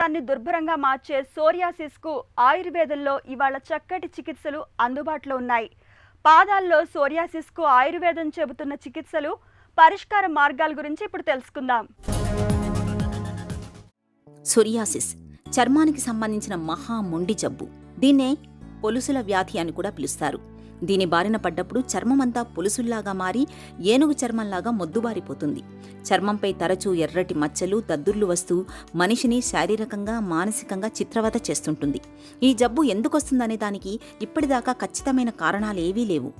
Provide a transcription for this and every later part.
దాన్ని దుర్భరంగా మార్చే సోరియాసిస్కు ఆయుర్వేదంలో ఇవాళ చక్కటి చికిత్సలు అందుబాటులో ఉన్నాయి. పాదాల్లో సోరియాసిస్కు ఆయుర్వేదం చెబుతున్న చికిత్సలు పరిష్కార మార్గాల గురించి ఇప్పుడు తెలుసుకుందాం. సోరియాసిస్ చర్మానికి సంబంధించిన మహా మొండి జబ్బు. దీన్నే పొలుసుల వ్యాధి అని కూడా పిలుస్తారు. దీని బారిన పడ్డప్పుడు చర్మమంతా పులుసుల్లాగా మారి ఏనుగు చర్మంలాగా మొద్దుబారిపోతుంది. చర్మంపై తరచూ ఎర్రటి మచ్చలు దద్దుర్లు వస్తూ మనిషిని శారీరకంగా మానసికంగా చిత్రవత చేస్తుంటుంది. ఈ జబ్బు ఎందుకొస్తుందనే దానికి ఇప్పటిదాకా ఖచ్చితమైన కారణాలేవీ లేవు.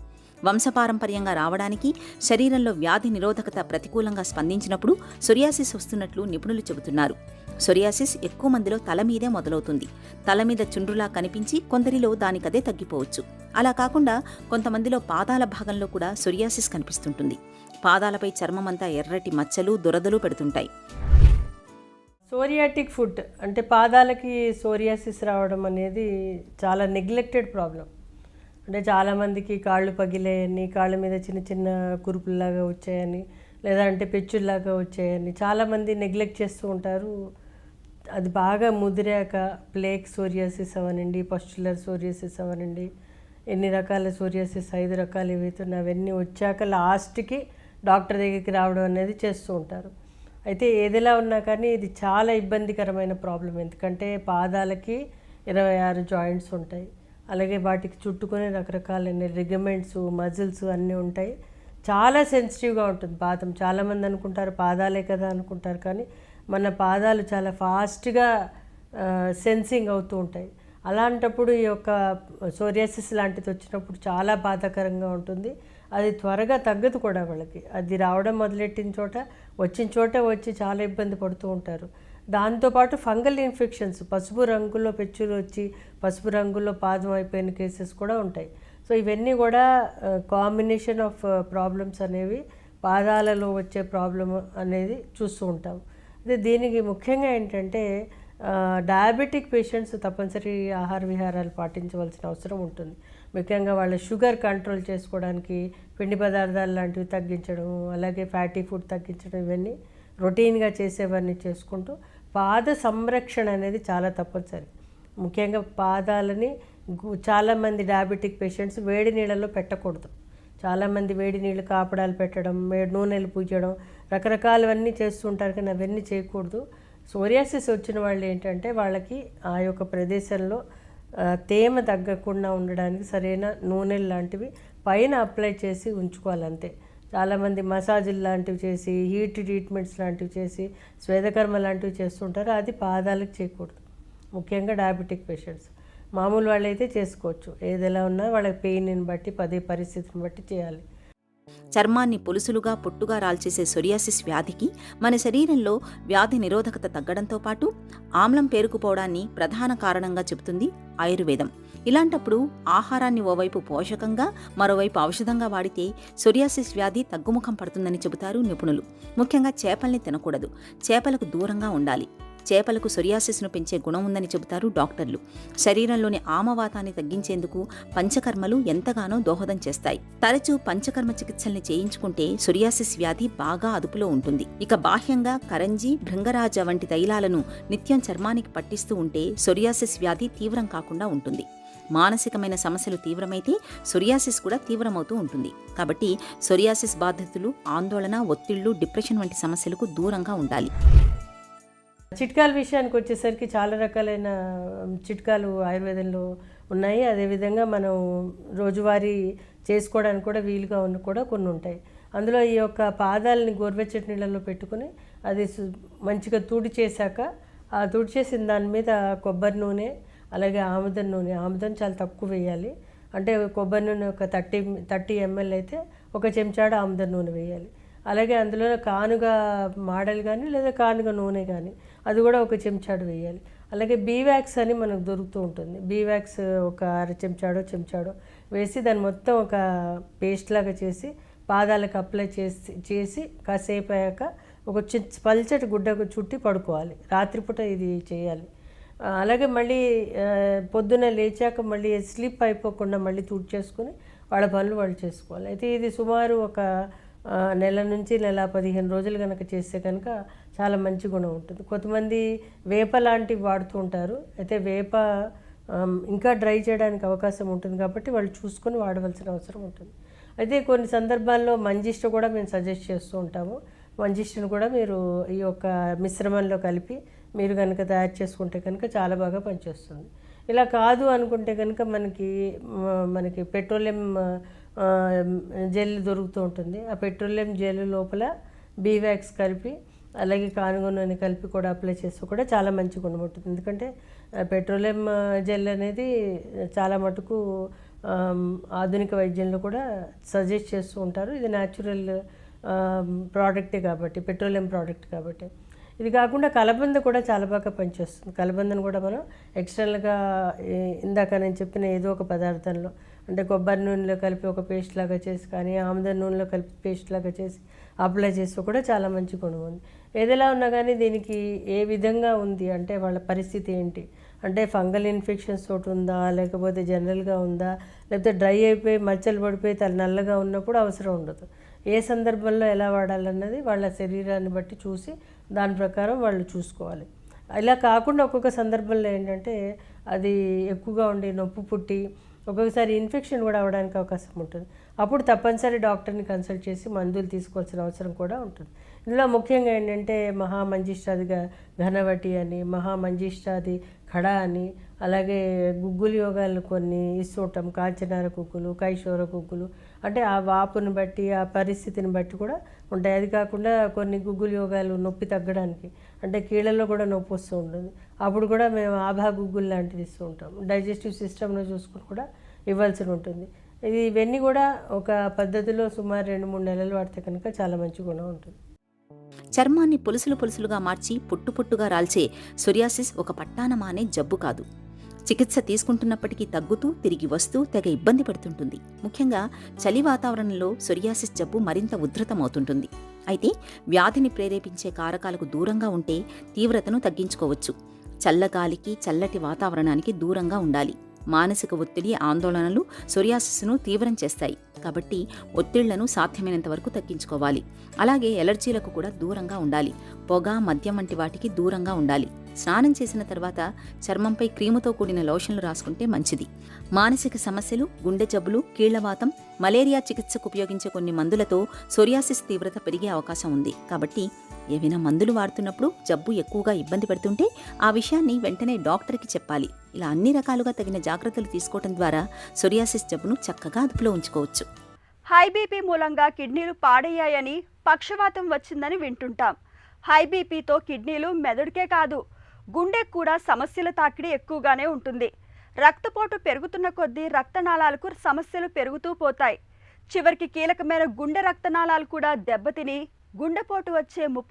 వంశపారంపర్యంగా రావడానికి శరీరంలో వ్యాధి నిరోధకత ప్రతికూలంగా స్పందించినప్పుడు సొరియాసిస్ వస్తున్నట్లు నిపుణులు చెబుతున్నారు. సొరియాసిస్ ఎక్కువ మందిలో తల మీదే మొదలవుతుంది. తల మీద చుండ్రులా కనిపించి కొందరిలో దానికదే తగ్గిపోవచ్చు. అలా కాకుండా కొంతమందిలో పాదాల భాగంలో కూడా సొరియాసిస్ కనిపిస్తుంటుంది. పాదాలపై చర్మం అంతా ఎర్రటి మచ్చలు దురదలు పెడుతుంటాయి. సోరియాటిక్ ఫుడ్ అంటే పాదాలకి సోరియాసిస్ రావడం అనేది చాలా నెగ్లెక్టెడ్ ప్రాబ్లం. అంటే చాలామందికి కాళ్ళు పగిలేయని కాళ్ళ మీద చిన్న చిన్న కురుపుల్లాగా వచ్చాయని లేదా అంటే పెచ్చుల్లాగా వచ్చాయని చాలామంది నెగ్లెక్ట్ చేస్తూ ఉంటారు. అది బాగా ముదిరాక ప్లేక్ సోరియాసిస్ అవనండి పస్టులర్ సోరియాసిస్ అవనండి ఎన్ని రకాల సోరియాసిస్ ఐదు రకాలు ఏవైతే అవన్నీ వచ్చాక లాస్ట్కి డాక్టర్ దగ్గరికి రావడం అనేది చేస్తూ ఉంటారు. అయితే ఏదిలా ఉన్నా కానీ ఇది చాలా ఇబ్బందికరమైన ప్రాబ్లం ఎందుకంటే పాదాలకి ఇరవై ఆరు జాయింట్స్ ఉంటాయి. అలాగే వాటికి చుట్టుకునే రకరకాలైన రిగమెంట్స్ మజిల్స్ అన్నీ ఉంటాయి. చాలా సెన్సిటివ్గా ఉంటుంది పాదం చాలామంది అనుకుంటారు పాదాలే కదా అనుకుంటారు కానీ మన పాదాలు చాలా ఫాస్ట్గా సెన్సింగ్ అవుతూ ఉంటాయి. అలాంటప్పుడు ఈ యొక్క సోరియాసిస్ లాంటిది వచ్చినప్పుడు చాలా బాధాకరంగా ఉంటుంది. అది త్వరగా తగ్గదు కూడా వాళ్ళకి. అది రావడం మొదలెట్టిన చోట వచ్చిన చోట వచ్చి చాలా ఇబ్బంది పడుతూ ఉంటారు. దాంతోపాటు ఫంగల్ ఇన్ఫెక్షన్స్ పసుపు రంగులో పెచ్చులు వచ్చి పసుపు రంగులో పాదం అయిపోయిన కేసెస్ కూడా ఉంటాయి. సో ఇవన్నీ కూడా కాంబినేషన్ ఆఫ్ ప్రాబ్లమ్స్ అనేవి పాదాలలో వచ్చే ప్రాబ్లం అనేది చూస్తూ ఉంటాం. అదే దీనికి ముఖ్యంగా ఏంటంటే డయాబెటిక్ పేషెంట్స్ తప్పనిసరి ఆహార విహారాలు పాటించవలసిన అవసరం ఉంటుంది. ముఖ్యంగా వాళ్ళ షుగర్ కంట్రోల్ చేసుకోవడానికి పిండి పదార్థాలు లాంటివి తగ్గించడం అలాగే ఫ్యాటీ ఫుడ్ తగ్గించడం ఇవన్నీ రొటీన్గా చేసేవన్నీ చేసుకుంటూ పాద సంరక్షణ అనేది చాలా తప్పనిసరి. ముఖ్యంగా పాదాలని చాలామంది డయాబెటిక్ పేషెంట్స్ వేడి నీళ్ళలో పెట్టకూడదు. చాలామంది వేడి నీళ్ళు కాపడాలు పెట్టడం నూనెలు పూయడం రకరకాలవన్నీ చేస్తుంటారు కానీ అవన్నీ చేయకూడదు. సోరియాసిస్ వచ్చిన వాళ్ళు ఏంటంటే వాళ్ళకి ఆ యొక్క ప్రదేశంలో తేమ తగ్గకుండా ఉండడానికి సరైన నూనెలు లాంటివి పైన అప్లై చేసి ఉంచుకోవాలంతే. చాలామంది మసాజులు లాంటివి చేసి హీట్ ట్రీట్మెంట్స్ లాంటివి చేసి స్వేదకర్మ లాంటివి చేస్తుంటారు. అది పాదాలకు చేయకూడదు. ముఖ్యంగా డయాబెటిక్ పేషెంట్స్. మామూలు వాళ్ళైతే చేసుకోవచ్చు. ఏదెలా ఉన్నా వాళ్ళ పెయిన్ని బట్టి పదే పరిస్థితిని బట్టి చేయాలి. చర్మాన్ని పొలుసులుగా పొట్టుగా రాల్చేసే సొరియాసిస్ వ్యాధికి మన శరీరంలో వ్యాధి నిరోధకత తగ్గడంతో పాటు ఆమ్లం పేరుకుపోవడాన్ని ప్రధాన కారణంగా చెబుతుంది ఆయుర్వేదం. ఇలాంటప్పుడు ఆహారాన్ని ఓవైపు పోషకంగా మరోవైపు ఔషధంగా వాడితే సొరియాసిస్ వ్యాధి తగ్గుముఖం పడుతుందని చెబుతారు నిపుణులు. ముఖ్యంగా చేపల్ని తినకూడదు. చేపలకు దూరంగా ఉండాలి. చేపలకు సొరియాసిస్ను పెంచే గుణం ఉందని చెబుతారు డాక్టర్లు. శరీరంలోని ఆమవాతాన్ని తగ్గించేందుకు పంచకర్మలు ఎంతగానో దోహదం చేస్తాయి. తరచూ పంచకర్మ చికిత్సల్ని చేయించుకుంటే సొరియాసిస్ వ్యాధి బాగా అదుపులో ఉంటుంది. ఇక బాహ్యంగా కరంజి భృంగరాజ వంటి తైలాలను నిత్యం చర్మానికి పట్టిస్తూ ఉంటే సొరియాసిస్ వ్యాధి తీవ్రం కాకుండా ఉంటుంది. మానసికమైన సమస్యలు తీవ్రమైతే సొరియాసిస్ కూడా తీవ్రమవుతూ ఉంటుంది. కాబట్టి సొరియాసిస్ బాధితులు ఆందోళన ఒత్తిళ్ళు డిప్రెషన్ వంటి సమస్యలకు దూరంగా ఉండాలి. చిట్కాల విషయానికి వచ్చేసరికి చాలా రకాలైన చిట్కాలు ఆయుర్వేదంలో ఉన్నాయి. అదేవిధంగా మనం రోజువారీ చేసుకోవడానికి కూడా వీలుగా ఉన్న కూడా కొన్ని ఉంటాయి. అందులో ఈ యొక్క పాదాలని గోరువెచ్చటి నీళ్ళలో పెట్టుకుని అది మంచిగా తుడి చేశాక ఆ తుడి చేసిన దాని మీద కొబ్బరి నూనె అలాగే ఆముదం నూనె. ఆముదం చాలా తక్కువ వేయాలి. అంటే కొబ్బరి నూనె ఒక థర్టీ థర్టీ ఎంఎల్ అయితే ఒక చెంచాడు ఆముదం నూనె వేయాలి. అలాగే అందులో కానుగ మాడలు కానీ లేదా కానుగ నూనె కానీ అది కూడా ఒక చెంచాడు వేయాలి. అలాగే బీవాక్స్ అని మనకు దొరుకుతూ ఉంటుంది. బీవ్యాక్స్ ఒక అర చెంచాడో చెంచాడో వేసి దాన్ని మొత్తం ఒక పేస్ట్ లాగా చేసి పాదాలకు అప్లై చేసి చేసి కాసేపు అయ్యాక ఒక పల్చటి గుడ్డకు చుట్టి పడుకోవాలి. రాత్రిపూట ఇది చేయాలి. అలాగే మళ్ళీ ఆ, పొద్దున్న లేచాక మళ్ళీ స్లిప్ అయిపోకుండా మళ్ళీ తుడిచేసుకుని వాళ్ళ పనులు వాళ్ళు చేసుకోవాలి. అయితే ఇది సుమారు ఒక నెల నుంచి నెల పదిహేను రోజులు కనుక చేస్తే కనుక చాలా మంచి గుణం ఉంటుంది. కొంతమంది వేప లాంటివి వాడుతూ ఉంటారు. అయితే వేప ఇంకా డ్రై చేయడానికి అవకాశం ఉంటుంది కాబట్టి వాళ్ళు చూసుకొని వాడవలసిన అవసరం ఉంటుంది. అయితే కొన్ని సందర్భాల్లో మంజిష్ట కూడా మేము సజెస్ట్ చేస్తూ ఉంటాము. మంజిష్టను కూడా మీరు ఈ యొక్క మిశ్రమంలో కలిపి మీరు కనుక తయారు చేసుకుంటే కనుక చాలా బాగా పనిచేస్తుంది. ఇలా కాదు అనుకుంటే కనుక మనకి మనకి పెట్రోలియం జెల్ దొరుకుతూ ఉంటుంది. ఆ పెట్రోలియం జెల్ లోపల బీవ్యాక్స్ కలిపి అలాగే కానుగ నూనె కలిపి కూడా అప్లై చేస్తే కూడా చాలా మంచి గుణం ఉంటుంది. ఎందుకంటే పెట్రోలియం జెల్ అనేది చాలా మటుకు ఆధునిక వైద్యంలో కూడా సజెస్ట్ చేస్తూ ఉంటారు. ఇది న్యాచురల్ ప్రోడక్టే కాబట్టి పెట్రోలియం ప్రోడక్ట్ కాబట్టి. ఇది కాకుండా కలబంద కూడా చాలా బాగా పనిచేస్తుంది. కలబందను కూడా మనం ఎక్స్టర్నల్గా ఇందాక నేను చెప్పిన ఏదో ఒక పదార్థంలో అంటే కొబ్బరి నూనెలో కలిపి ఒక పేస్ట్ లాగా చేసి కానీ ఆముద నూనెలో కలిపి పేస్ట్ లాగా చేసి అప్లై చేస్తే కూడా చాలా మంచి గుణం ఉంది. ఏదైనా ఉన్నా కానీ దీనికి ఏ విధంగా ఉంది అంటే వాళ్ళ పరిస్థితి ఏంటి? అంటే ఫంగల్ ఇన్ఫెక్షన్స్ తోటి ఉందా? లేకపోతే జనరల్గా ఉందా? లేకపోతే డ్రై అయిపోయి మచ్చలు పడిపోయి తల నల్లగా ఉన్నప్పుడు అవసరం ఉండదు. ఏ సందర్భంలో ఎలా వాడాలన్నది వాళ్ళ శరీరాన్ని బట్టి చూసి దాని ప్రకారం వాళ్ళు చూసుకోవాలి. ఇలా కాకుండా ఒక్కొక్క సందర్భంలో ఏంటంటే అది ఎక్కువగా ఉండి నొప్పి పుట్టి ఒక్కొక్కసారి ఇన్ఫెక్షన్ కూడా అవ్వడానికి అవకాశం ఉంటుంది. అప్పుడు తప్పనిసరి డాక్టర్ని కన్సల్ట్ చేసి మందులు తీసుకోవాల్సిన అవసరం కూడా ఉంటుంది. ఇందులో ముఖ్యంగా ఏంటంటే మహామంజిష్టాది ఘనవటి అని మహామంజిష్టాది ఖడ అని అలాగే గుగ్గులు యోగాలు కొన్ని ఇస్తుంటాం కాంచనార కుక్కులు కైశోర కుక్కులు అంటే ఆ వాపుని బట్టి ఆ పరిస్థితిని బట్టి కూడా ఉంటాయి. అది కాకుండా కొన్ని గుగ్గులు యోగాలు నొప్పి తగ్గడానికి అంటే కీళ్ళల్లో కూడా నొప్పి వస్తూ ఉంటుంది. అప్పుడు కూడా మేము ఆభా గుగ్గులు లాంటిది ఇస్తూ ఉంటాం. డైజెస్టివ్ సిస్టమ్ను చూసుకుని కూడా ఇవ్వాల్సి ఉంటుంది. ఇది ఇవన్నీ కూడా ఒక పద్ధతిలో సుమారు రెండు మూడు నెలలు వాడితే కనుక చాలా మంచి గుణం ఉంటుంది. చర్మాన్ని పులుసులు పులుసులుగా మార్చి పుట్టు పుట్టుగా రాల్చే సొరియాసిస్ ఒక పట్టానమానే జబ్బు కాదు. చికిత్స తీసుకుంటున్నప్పటికీ తగ్గుతూ తిరిగి వస్తూ తెగ ఇబ్బంది పడుతుంటుంది. ముఖ్యంగా చలి వాతావరణంలో సొరియాసిస్ జబ్బు మరింత ఉధృతమవుతుంటుంది. అయితే వ్యాధిని ప్రేరేపించే కారకాలకు దూరంగా ఉంటే తీవ్రతను తగ్గించుకోవచ్చు. చల్లగాలికి చల్లటి వాతావరణానికి దూరంగా ఉండాలి. మానసిక ఒత్తిడి ఆందోళనలు సొరియాసిస్ను తీవ్రం చేస్తాయి. కాబట్టి ఒత్తిళ్ళను సాధ్యమైనంత వరకు తగ్గించుకోవాలి. అలాగే ఎలర్జీలకు కూడా దూరంగా ఉండాలి. పొగ మద్యం వంటి వాటికి దూరంగా ఉండాలి. స్నానం చేసిన తర్వాత చర్మంపై క్రీముతో కూడిన లోషన్లు రాసుకుంటే మంచిది. మానసిక సమస్యలు గుండె జబ్బులు కీళ్ళవాతం మలేరియా చికిత్సకు ఉపయోగించే కొన్ని మందులతో సొరియాసిస్ తీవ్రత పెరిగే అవకాశం ఉంది. కాబట్టి ఏవైనా మందులు వాడుతున్నప్పుడు జబ్బు ఎక్కువగా ఇబ్బంది పెడుతుంటే ఆ విషయాన్ని వెంటనే డాక్టర్కి చెప్పాలి. ఇలా అన్ని రకాలుగా తగిన జాగ్రత్తలు తీసుకోవడం ద్వారా సొరియాసిస్ జబ్బును చక్కగా అదుపులో ఉంచుకోవచ్చు. హై బీపీ మూలంగా కిడ్నీలు పాడయ్యాయని పక్షవాతం వచ్చిందని వింటుంటాం. హై బీపీతో కిడ్నీలు మెదడుకే కాదు గుండెకు కూడా సమస్యల తాకిడి ఎక్కువగానే ఉంటుంది. రక్తపోటు పెరుగుతున్న కొద్దీ రక్తనాళాలకు సమస్యలు పెరుగుతూ పోతాయి. చివరికి కీలకమైన గుండె రక్తనాళాలు కూడా దెబ్బతిని గుండెపోటు వచ్చే ముప్పు